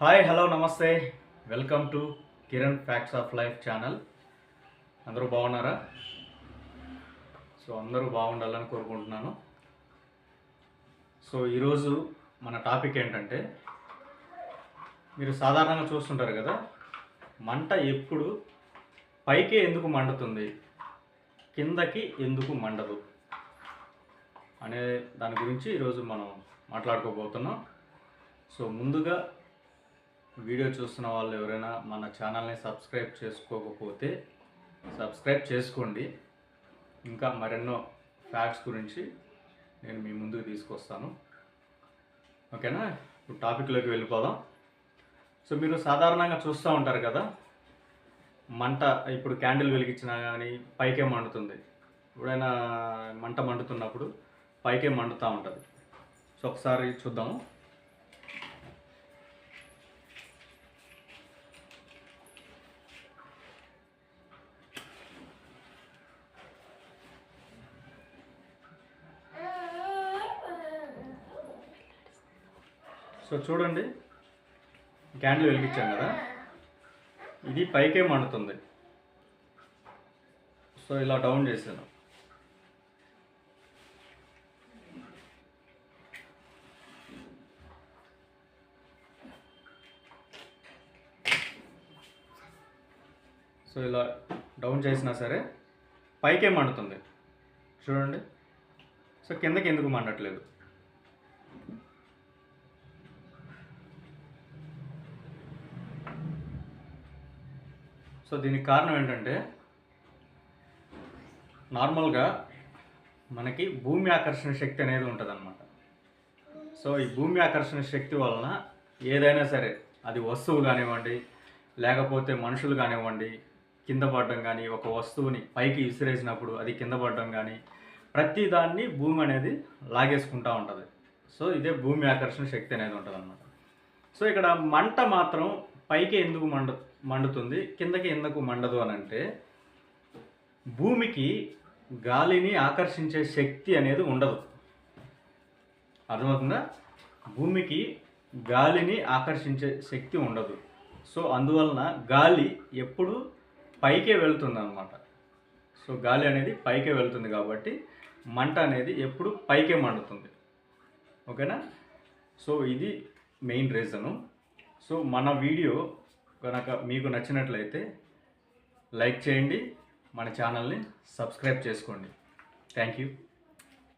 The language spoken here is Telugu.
హాయ్ హలో నమస్తే. Welcome to Kiran facts of life channel అందరూ బాగున్నారా? సో అందరూ బాగుండాలని కోరుకుంటున్నాను. సో ఈరోజు మన టాపిక్ ఏంటంటే మీరు సాధారణంగా చూస్తుంటారు కదా మంట ఎప్పుడు పైకే ఎందుకు మండుతుంది? కిందకి ఎందుకు మండదు? అనే దాని గురించి ఈరోజు మనం మాట్లాడుకోబోతున్నాం. సో ముందుగా వీడియో చూస్తున్న వాళ్ళు ఎవరైనా మన ఛానల్ని సబ్స్క్రైబ్ చేసుకోకపోతే సబ్స్క్రైబ్ చేసుకోండి. ఇంకా మరెన్నో ఫ్యాక్ట్స్ గురించి నేను మీ ముందుకు తీసుకొస్తాను. ఓకేనా? ఇప్పుడు టాపిక్లోకి వెళ్ళిపోదాం. సో మీరు సాధారణంగా చూస్తూ ఉంటారు కదా మంట ఇప్పుడు క్యాండిల్ వెలిగించినా కానీ పైకే మండుతుంది. ఎప్పుడైనా మంట మండుతున్నప్పుడు పైకే మండుతూ ఉంటుంది. సో ఒకసారి చూద్దాము. సో చూడండి. క్యాండిల్ వెలిగించాం కదా. ఇది పైకే మండుతుంది. సో ఇలా డౌన్ చేశాను. సో ఇలా డౌన్ చేసినా సరే పైకే మండుతుంది. చూడండి. సో కిందకి ఎందుకు మండట్లేదు? సో దీనికి కారణం ఏంటంటే నార్మల్గా మనకి భూమి ఆకర్షణ శక్తి అనేది ఉంటుంది సో ఈ భూమి ఆకర్షణ శక్తి వలన ఏదైనా సరే అది వస్తువు కానివ్వండి లేకపోతే మనుషులు కానివ్వండి కింద పడడం కానీ ఒక వస్తువుని పైకి విసిరేసినప్పుడు అది కింద పడడం కానీ ప్రతి దాన్ని భూమి అనేది లాగేసుకుంటూ ఉంటుంది. సో ఇదే భూమి ఆకర్షణ శక్తి అనేది ఉంటుంది అన్నమాట సో ఇక్కడ మంట మాత్రం పైకి ఎందుకు మండు మండుతుంది కిందకి ఎందుకు మండదు అని అంటే భూమికి గాలిని ఆకర్షించే శక్తి అనేది ఉండదు. అర్థమవుతుందా? భూమికి గాలిని ఆకర్షించే శక్తి ఉండదు. సో అందువలన గాలి ఎప్పుడు పైకే వెళ్తుంది అనమాట సో గాలి అనేది పైకే వెళ్తుంది కాబట్టి మంట అనేది ఎప్పుడు పైకే మండుతుంది. ఓకేనా? సో ఇది మెయిన్ రీజను. సో మన వీడియో కనుక మీకు నచ్చినట్లయితే లైక్ చేయండి మన ఛానల్ని సబ్స్క్రైబ్ చేసుకోండి. Thank you